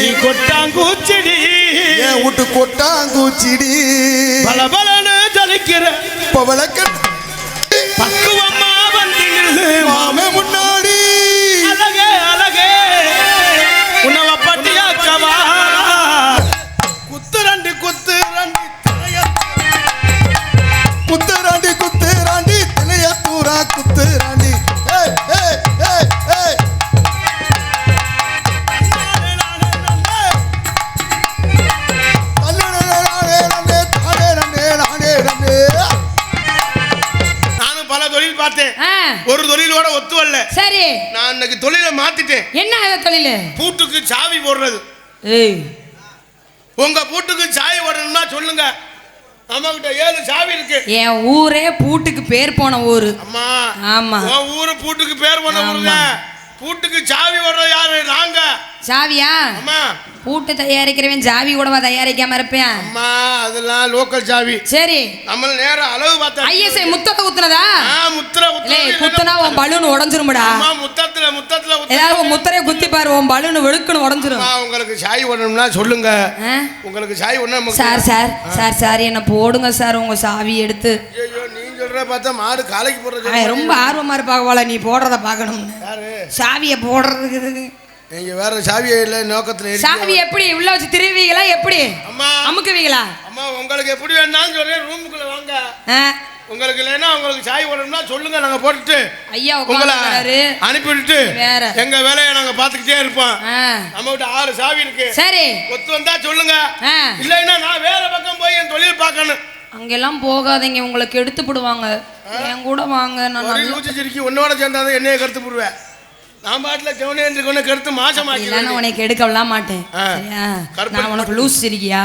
நீ கொட்டாங்கூச்செடி. என் வீட்டு கொட்டாங்கூச்சிடி. பலபலன்னு ஜலிக்கிற பவளக்க பக்குவமா வந்து மாமே முன்னாடி. தொழில் பார்த்தேன் ஒரு தொழிலோட ஒத்து வரல. சரி. நான் இன்னைக்கு தொழிலை மாத்திட்டேன். என்ன தொழில்? பூட்டுக்கு சாவி போடுறது. ஏய். உங்க பூட்டுக்கு சாவி போடணும்னா சொல்லுங்க. அம்மா கிட்ட ஏழு சாவி இருக்கு. என் ஊரே பூட்டுக்கு பேர் போன ஊரு. அம்மா ஆமா. உன் ஊரு பூட்டுக்கு பேர் ஆமா. ஊருங்க. பூட்டுக்கு சாவி போடுறது யாரு? நாங்க. சாவியா? அம்மா. பூட்டு தயாரிக்கிறவன் சாவி கூடவா தயாரிக்காம இருப்பேன்? அம்மா அதெல்லாம் லோக்கல் சாவி சரி. நம்ம நேரம் அளவு பார்த்தா ஐஎஸ்ஐ முத்தத்தை குத்துனதா ஆ, முத்திர குத்துனா உன் பலூன் உடஞ்சிருமுடா. முத்தத்துல முத்தத்துல. ஏதாவது முத்திரைய குத்தி பாரு உன் பலூன் வெளுக்குன்னு உடஞ்சிரும். உங்களுக்கு சாய் பண்ணணும்னா சொல்லுங்க? உங்களுக்கு சாய் நமக்கு- சார் சார் சார் சார் என்ன போடுங்க சார் உங்க சாவி எடுத்து. ஐயோ நீ சொல்ற பார்த்தா மாடு காலைக்கு போடுறது ரொம்ப ஆர்வமா இருப்பாங்க போல நீ போடுறத பார்க்கணும்னு. யாரு? சாவியை போடுறதுக்கு நீங்க வேற சாவியே இல்லை நோக்கத்துல. சாவி எப்படி? உள்ள வச்சு திருவீங்களா? எப்படி? அம்மா. அமுக்குவீங்களா? அம்மா உங்களுக்கு எப்படி வேணாலும் சொல்றேன். ரூமுக்குள்ள வாங்க. உங்களுக்கு இல்லைன்னா உங்களுக்கு சாய் பண்ணணும்னா சொல்லுங்க நாங்க போட்டுட்டு ஐயா உங்களை அனுப்பிவிட்டு வேற. எங்க வேலையை நாங்க பாத்துக்கிட்டே இருப்போம். நம்ம கிட்ட ஆறு சாவி இருக்கு. சரி. ஒத்து வந்தா சொல்லுங்க. இல்லைன்னா நான் வேற பக்கம் போய் என் தொழில் பார்க்கணும். அங்கெல்லாம் போகாதீங்க. உங்களுக்கு எடுத்து போடுவாங்க. என் கூட வாங்க. நான் உன்னோட சேர்ந்தாதான் என்னைய கருத்து போடுவேன். நான் பாட்டில் செவனேன்று கொண்டு கருத்து இல்லைன்னா மாசமாக்கிறேன் உனக்கு எடுக்கலாம் மாட்டேன். நான் உனக்கு லூஸ் இருக்கியா.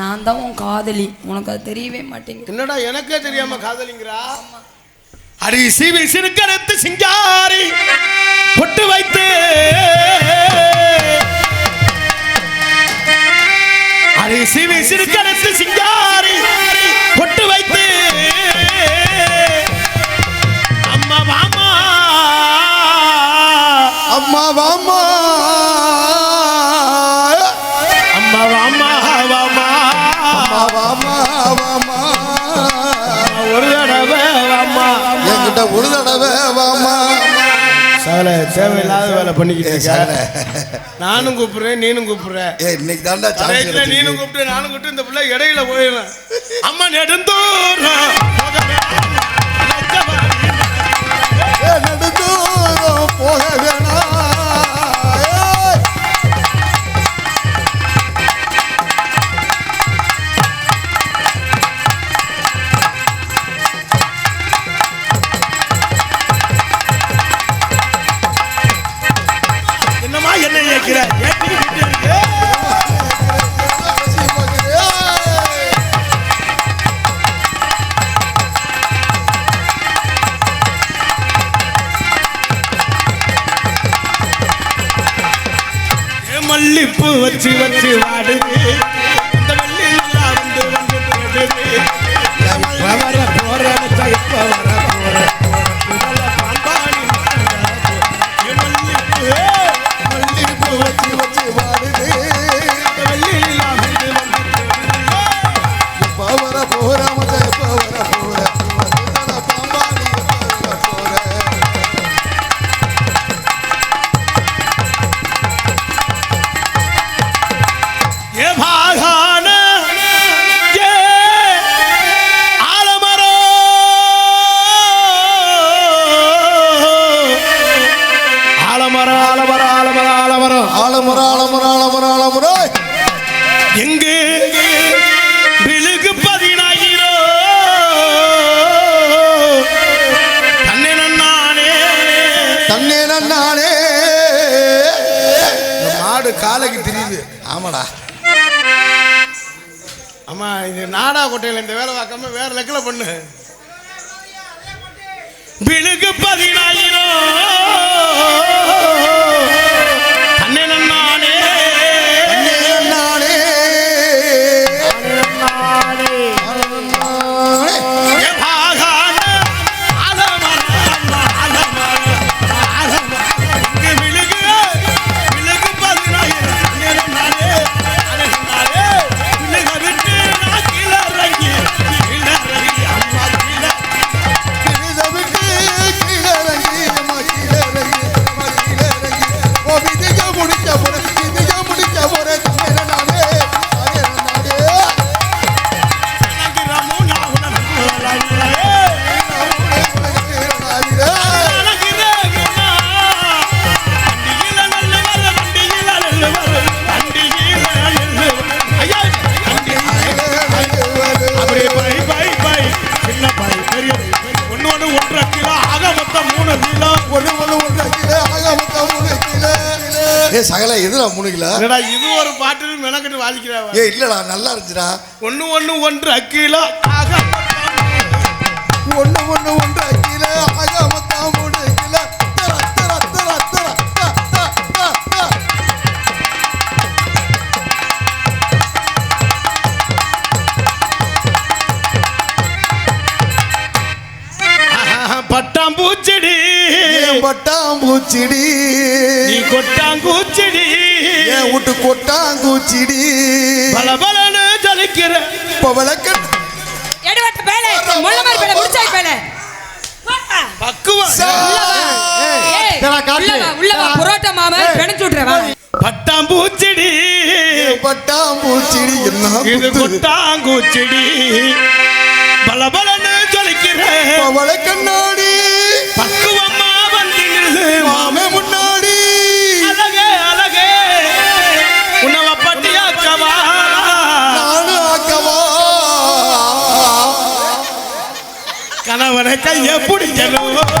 நான் தான் உன் காதலி. உனக்கு அது தெரியவே மாட்டேங்குது. என்னடா எனக்கே தெரியாம காதலிங்கிறா? அடி சிவி சிறுக்கரத்து சிங்காரி பொட்டு வைத்து. அடி சிவி சிறுக்கரத்து சிங்காரி வாமா அம்மா. வாமா வாமா அம்மா. வாமா வாமா ஒரு தடவை வாமா என்கிட்ட ஒரு தடவை வாமா சகல தேவையில்லாத வேலை பண்ணிக்கிட்டு இருக்க. நானும் கூப்பிடுறேன் நீனும் கூப்பிடுற. ஏய் இன்னைக்கு தாண்டா சான்ஸ் நீனும் கூப்பிட்டு நானும் கூப்பிட்டு இந்த பிள்ளை இடையில போயிடுவேன் அம்மா நெடுந்தூரம். மல்லிப்பூ வச்சு வச்சு வாடுது. இந்த வெள்ளி நிலா வந்து வந்து வேற லெக்கில் பண்ணு. விழுகு ஏ இல்லடா நல்லா இருந்துச்சுடா. ஒண்ணு ஒண்ணு ஒன்று கிலோ ஆக ஒண்ணு ஒண்ணு ஒன்று கிலோ ஆகாம தான் மூணு கிலோ. பட்டாம்பூச்செடி. பட்டாம்பூச்சிடி? நீ கொட்டாங்கூச்செடி ஏன் விட்டு கொட்டாங்கூச்சிடி? பல பலன்னு ஜலிக்கிற. பவளக்கண் எடுவட்ட பேலே முள்ள மாதிரி பேலே முடிச்சாய் பேலே பக்குவம். புரோட்டா மாமா பெணச்சு விட்டுறேன் வா. பட்டாம்பூச்செடி. பட்டாம்பூச்சிடி இது? கொட்டாங்கூச்செடி. பல பலன்னு ஜலிக்கிற. பவள கண்ணாடி பக்குவமா. அவனை கைய பிடிக்கணும்.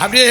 அப்படியே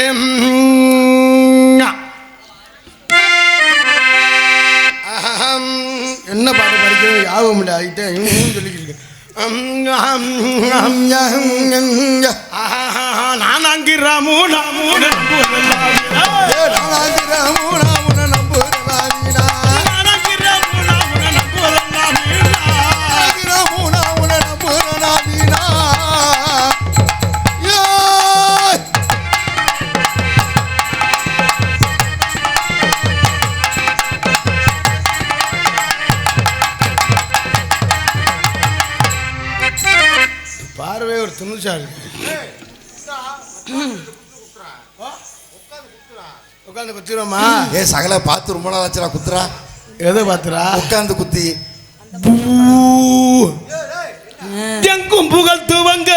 குத்திரோமா ஏ சகல பார்த்து ரொம்ப நாள் ஆச்சுடா குத்துறா. எதை பாத்துரா உட்காந்து குத்தி. எங்கும் புகழ்த்துவங்க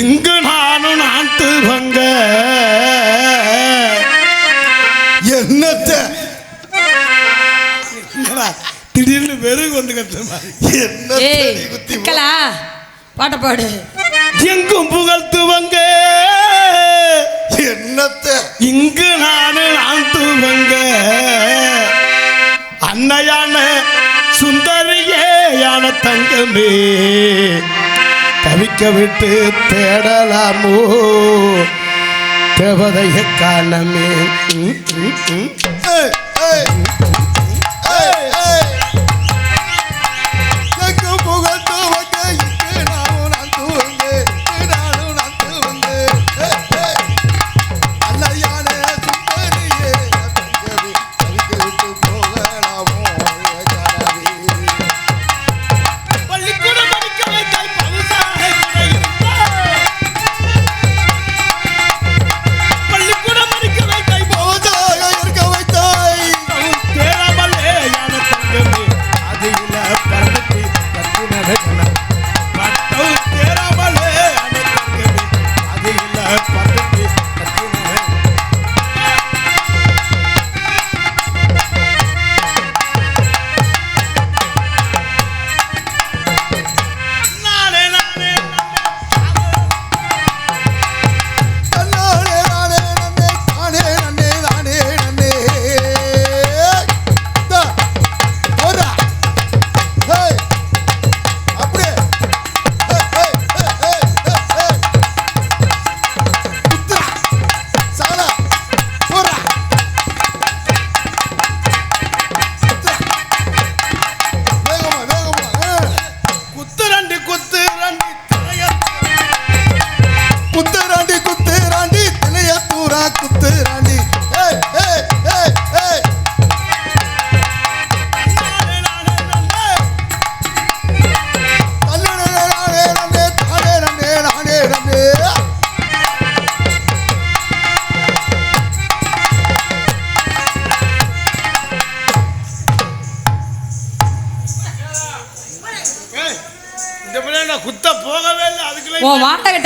இங்கு நானும் நாட்டுவங்க என்னத்த? என்னடா, திடீர்னு வெறுகு வந்து கத்துமா என்னத்த ஏய் நீ குத்தி அக்கலா பாட்ட பாடு. தங்கமே தவிக்க விட்டு தேடலாமோ? தேவதைய காலமே.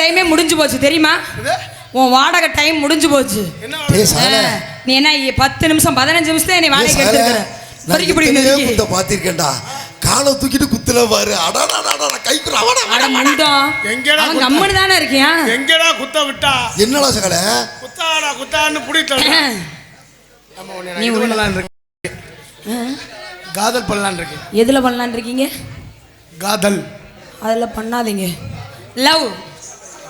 டைமே முடிஞ்சு போச்சு தெரியுமா? உன் வாடகை டைம் முடிஞ்சு போச்சு. நீ என்ன பத்து நிமிஷம் பதினஞ்சு நிமிஷம் நீ வாடகை எடுத்துருக்க பாத்திருக்கேன்டா காலை தூக்கிட்டு குத்துல பாரு அடாடா கைக்குற அவட அட முண்டம் எங்கடா அவன்? கம்முனு தானே இருக்கியா எங்கடா குத்த விட்டா என்னடா சகல குத்தாடா குத்தான்னு உன்னை நீ பண்ணலாம்னு இருக்கேன் காதல் பண்ணலாம்னு இருக்கேன் எதுல பண்ணலான்னு இருக்கீங்க காதல் அதில் பண்ணாதீங்க லவ்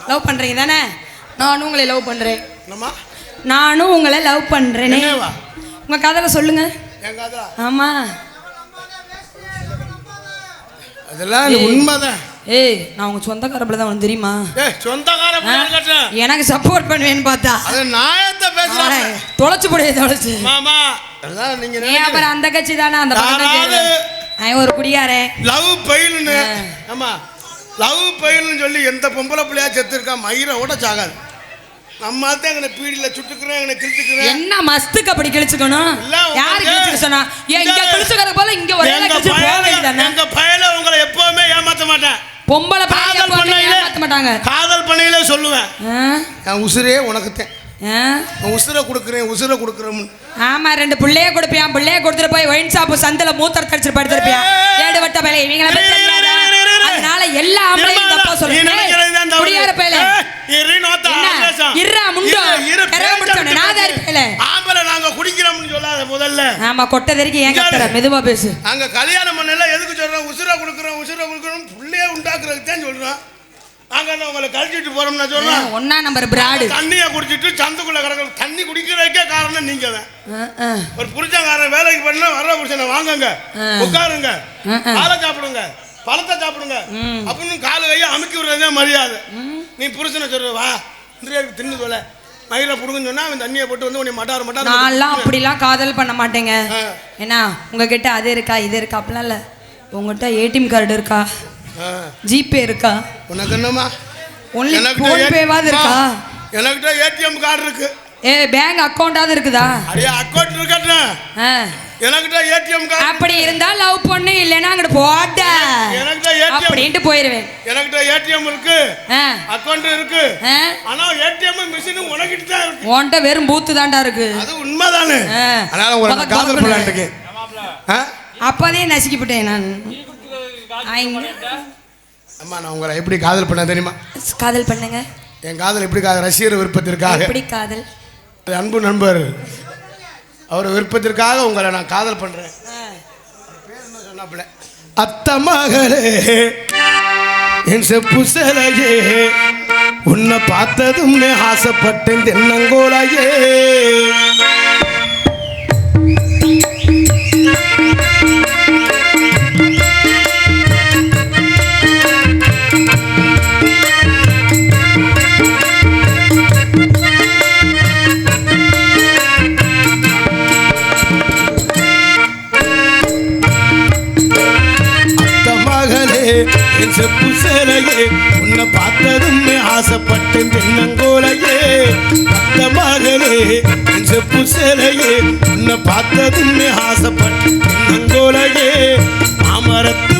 லவ் பண்றீங்க தானே? நானும் உங்களை லவ் பண்றேன். என்னம்மா? நானும் உங்களை லவ் பண்றேனே. என்னவா? உங்க காதலை சொல்லுங்க. என் காதலா? ஆமா. அதெல்லாம் உண்மைதான். ஏய் நான் உங்க சொந்தக்காரப்பில் தான் உனக்கு தெரியுமா? ஏய் சொந்தக்கார ஆ? பிள்ளை கட்டுறேன் எனக்கு சப்போர்ட் பண்ணுவேன்னு பார்த்தா. நாயத்தை பேசுறாங்க அவனை தொலைச்சு போடு தொலைச்சு. மாமா நீங்க அப்புறம் அந்த கட்சி தானே அந்த ஒரு குடியாரே. லவ் பயிலுன்னு ஆமா. லவ் பயிலுன்னு சொல்லி எந்த பொம்பளை பிள்ளையா செத்து இருக்கா மயிரை ஓட சாகாது. நம்ம தான் எங்களை பீடியில சுட்டுக்கிறேன் எங்களை கிழிச்சுக்கிறேன். என்ன மஸ்துக்கு அப்படி கிழிச்சுக்கணும்? யாரு கிழிச்சுக்க சொன்னா? இங்க கிழிச்சுக்கிறது போல இங்க ஒரே எங்க பயல உங்களை எப்பவுமே ஏமாத்த மாட்டேன். பொம்பளை காதல் பண்ணையில ஏமாத்த மாட்டாங்க. காதல் பண்ணையில சொல்லுவேன்? என் உசுரே உனக்குத்தேன்? நான் உசுரை கொடுக்குறேன் உசுரை கொடுக்குறேன் ஆமா ரெண்டு பிள்ளைய கொடுப்பியான் பிள்ளைய கொடுத்துட்டு போய் ஒயின் ஷாப்பு சந்தில மூத்தர் கடிச்சிட்டு படுத்திருப்பியான் ஏடு வட்ட பையல இவங்கள ஆமா கொட்டை தெரிக்க ஏன் கத்துற மெதுவா பேசு. அங்க கல்யாணம் பண்ணல எதுக்கு சொல்றோம் உசுரை கொடுக்குறோம் உசுரை கொடுக்குறோம் புள்ளைய உண்டாக்குறதுக்கு தான் சொல்றோம். நாங்க என்ன உங்களை கழிச்சிட்டு போறோம்னா சொல்றோம் ஒன்னா நம்பர் பிராடு? தண்ணியை குடிச்சிட்டு சந்துக்குள்ள கிடக்கிற தண்ணி குடிக்கிறதுக்கே காரணம் நீங்க தான். ஒரு புருஷன்காரன் வேலைக்கு பண்ணா வர்ற புருஷனை வாங்குங்க. உட்காருங்க. ஆ, ஆ. பாலை சாப்பிடுங்க. பழத்தை சாப்பிடுங்க. அப்படின்னு காலு கையை அமுக்கி விடுறதே மரியாதை. நீ புருஷனை சொல்ற வா. தின்னு சொல்ல. மயில புடுங்கன்னு சொன்னா அவன் தண்ணியை போட்டு வந்து உன்னை மட்டார் மட்டார் நான்லாம் அப்படிலாம் காதல் பண்ண மாட்டேங்க. ஏன்னா உங்ககிட்ட அது இருக்கா இது இருக்கா அப்படிலாம் இல்லை. உங்ககிட்ட ஏடிஎம் கார்டு இருக்கா. ஜிபே இருக்கா? உனக்கு என்னம்மா? ஒன்லி எனக்கிட்ட ஃபோன் ஏ- பேவாது இருக்கா? எனக்கிட்ட ஏடிஎம் கார்டு இருக்கு. ஏ பேங்க் அக்கௌண்டாவது இருக்குதா? அடியே அக்கௌண்ட் இருக்கட்டும் ஆ. எனக்கிட்ட ஏடிஎம் கார்டு. அப்படி இருந்தா லவ் பண்ணு இல்லைன்னா அங்கிட்டு போட்ட. எனக்கிட்ட ஏடிஎம். அப்படின்ட்டு போயிருவேன். எனக்கிட்ட ஏடிஎம் இருக்கு. ஆ. அக்கௌண்ட் இருக்கு. ஆ. ஆனா ஏடிஎம் மிஷின் உனக்கிட்ட தான் இருக்கு. உன்கிட்ட வெறும் பூத்து தான்டா இருக்கு. அது உண்மைதானே. அதனால உங்களை காதல். பண்ணலான்னு இருக்கேன் ஆ? அப்பதே நசுக்கிவிட்டேன் நான். அம்மா நான் உங்களை எப்படி காதல் பண்ண தெரியுமா? காதல் பண்ணுங்க. என் காதல் எப்படி காதல் ரசிகர் விருப்பத்திற்காக. எப்படி காதல்? அன்பு நண்பர். அவர் விருப்பத்திற்காக உங்களை நான் காதல் பண்றேன். சொன்னாப்புல? அத்த மகளே என் செப்பு சிலையே உன்னை பார்த்ததும் ஆசைப்பட்டேன் தென்னங்கோலையே. செப்பு உன்னை பார்த்ததும் ஆசைப்பட்டேன் தென்னங்கோலையே பத்த மகளே செப்பு சேலையே. உன்னை பார்த்ததும் ஆசைப்பட்டேன் தென்னங்கோலையே மாமரத்து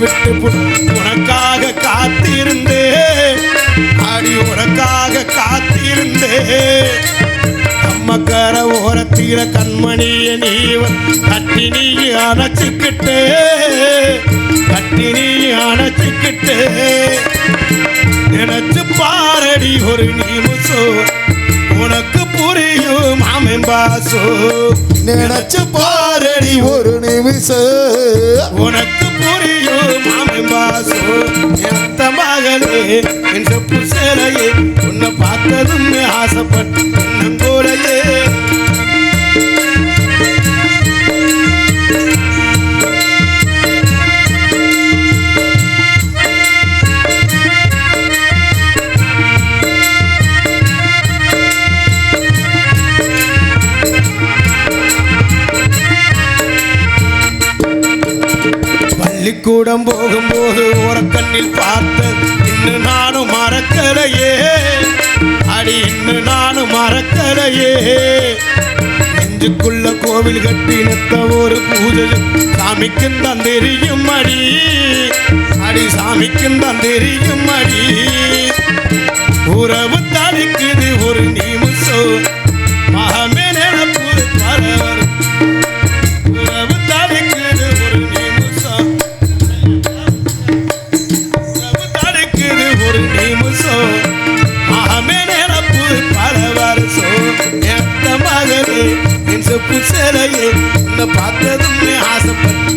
விட்டு உனக்காக காத்திருந்தே அடி உனக்காக காத்திருந்தே அம்மக்கர ஓரத்தீர கண்மணிய நீவன் கட்டி நீ அணைச்சிக்கிட்டு கட்டி நீ அணைச்சிக்கிட்டு நினைச்சு பாரடி ஒரு நிமிஷம். உனக்கு புரியும் மாமன் நினைச்சு பாரடி ஒரு நிமிஷம். உனக்கு புரியும். மாமன் பாசோ எந்த மகளே என் செப்பு உன்னை பார்த்ததும் ஆசைப்பட்டு பள்ளிக்கூடம் போகும்போது ஓரக்கண்ணில் பார்த்த இன்னும் நானும் மறக்கலையே அடி இன்னும் நானும் மறக்கலையே. நெஞ்சுக்குள்ள கோவில் கட்டி நித்த ஒரு பூஜை சாமிக்கும் தான் தெரியும் அடி. அடி சாமிக்கும் தான் தெரியும் அடி. உறவு தடுக்குது ஒரு நிமிஷம். சிலையே. உன்னை பார்த்ததுமே ஆசைப்பட்டு